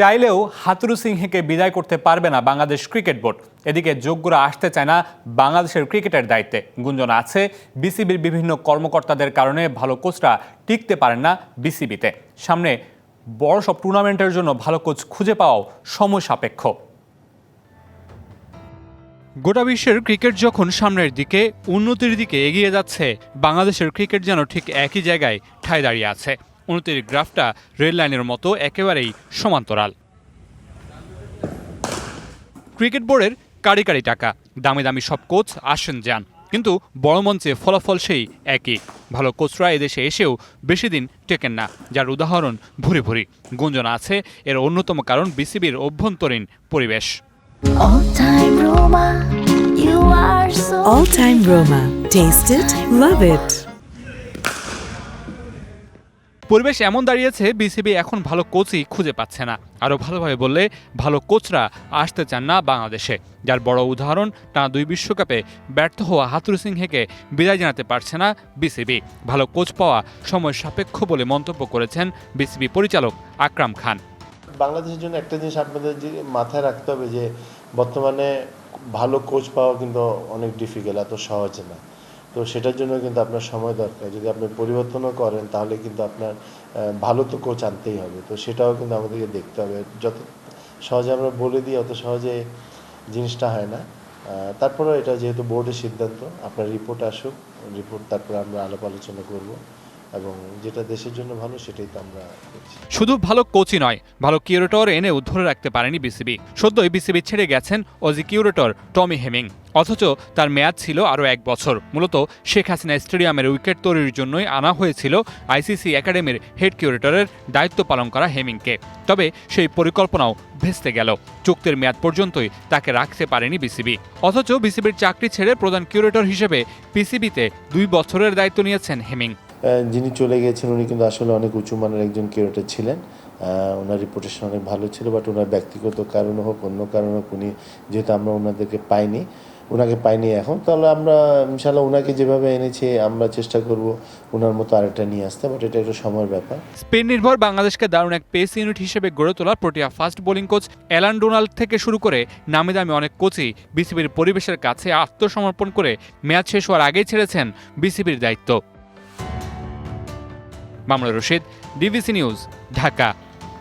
চাইলেও হাতুরু সিংহকে বিদায় করতে পারবে না বাংলাদেশ ক্রিকেট বোর্ড। এদিকে যোগ্যরা আসতে চায় না বাংলাদেশের ক্রিকেটের দায়িত্বে। গুঞ্জন আছে, বিসিবির বিভিন্ন কর্মকর্তাদের কারণে ভালো কোচরা টিকতে পারেন না বিসিবিতে। সামনে বড় সব টুর্নামেন্টের জন্য ভালো কোচ খুঁজে পাওয়াও সময় সাপেক্ষ। গোটা বিশ্বের ক্রিকেট যখন সামনের দিকে, উন্নতির দিকে এগিয়ে যাচ্ছে, বাংলাদেশের ক্রিকেট যেন ঠিক একই জায়গায় ঠায় দাঁড়িয়ে আছে। উন্নতির গ্রাফটা রেল লাইনের মতো একেবারেই সমান্তরাল ক্রিকেট বোর্ডের কারি কারি টাকা দামি দামি সব কোচ আসেন যান কিন্তু বড় মঞ্চে ফলাফল সেই একই ভালো কোচরা এদেশে এসেও বেশি দিন টেকেন না যার উদাহরণ ভুরি ভুরি গুঞ্জন আছে এর অন্যতম কারণ বিসিবির অভ্যন্তরীণ পরিবেশ All time Roma, you are so All Time Roma. Taste it, love it. পরিবেশ এমন দাঁড়িয়েছে, বিসিবি এখন ভালো কোচই খুঁজে পাচ্ছে না। আরও ভালোভাবে বললে, ভালো কোচরা আসতে চান না বাংলাদেশে। যার বড় উদাহরণ, টানা দুই বিশ্বকাপে ব্যর্থ হওয়া হাতুরু সিংহেকে বিদায় জানাতে পারছে না বিসিবি। ভালো কোচ পাওয়া সময় সাপেক্ষ বলে মন্তব্য করেছেন বিসিবি পরিচালক আকরাম খান। বাংলাদেশের জন্য একটা জিনিস আপনাদের মাথায় রাখতে হবে যে, বর্তমানে ভালো কোচ পাওয়া কিন্তু অনেক ডিফিকাল্ট এত সহজ না। তো সেটার জন্য কিন্তু আপনার সময় দরকার। যদি আপনি পরিবর্তনও করেন, তাহলে কিন্তু আপনার ভালো তো কোচ আনতেই হবে। তো সেটাও কিন্তু আমাদেরকে দেখতে হবে। যত সহজে আমরা বলে দিই, অত সহজে জিনিসটা হয় না। তারপরেও এটা যেহেতু বোর্ডের সিদ্ধান্ত, আপনার রিপোর্ট আসুক রিপোর্ট তারপরে আমরা আলাপ আলোচনা করব। এবং যেটা দেশের জন্য ভালো, সেটাই তো আমরা শুধু ভালো কোচই নয়, ভালো কিউরেটর এনেও ধরে রাখতে পারেনি বিসিবি সদ্যই বিসিবি ছেড়ে গেছেন অজি কিউরেটর টমি হেমিং অথচ তার মেয়াদ ছিল আরও এক বছর। মূলত শেখ হাসিনা স্টেডিয়ামের উইকেট তৈরির জন্যই আনা হয়েছিল আইসিসি একাডেমির হেড কিউরেটরের দায়িত্ব পালন করা হেমিংকে তবে সেই পরিকল্পনাও ভেস্তে গেল। চুক্তির মেয়াদ পর্যন্তই তাকে রাখতে পারেনি বিসিবি অথচ বিসিবির চাকরি ছেড়ে প্রধান কিউরেটর হিসেবে পিসিবিতে দুই বছরের দায়িত্ব নিয়েছেন হেমিং যিনি চলে গিয়েছেন, উনি কিন্তু আসলে অনেক উঁচু মানের একজন কিউরেটর ছিলেন। ওনার রিপোর্টেশন অনেক ভালো ছিল বাট ওনার ব্যক্তিগত কারণ হোক, অন্য কারণ হোক, উনি যেহেতু আমরা ওনাদেরকে পাইনি ওনাকে পাইনি এখন, তাহলে আমরা ইনশাল্লাহ ওনাকে যেভাবে এনেছি, আমরা চেষ্টা করব ওনার মতো আরেকটা নিয়ে আসতে বাট এটা একটু সময়ের ব্যাপার। স্পেন নির্ভর বাংলাদেশকে দারুণ এক পেস ইউনিট হিসেবে গড়ে তোলা Protea fast bowling coach Allan Donald থেকে শুরু করে নামি দামি অনেক কোচই বিসিবির পরিবেশের কাছে আত্মসমর্পণ করে ম্যাচ শেষ হওয়ার আগেই ছেড়েছেন বিসিবির দায়িত্ব। Mamunur Rashid DBC news Dhaka.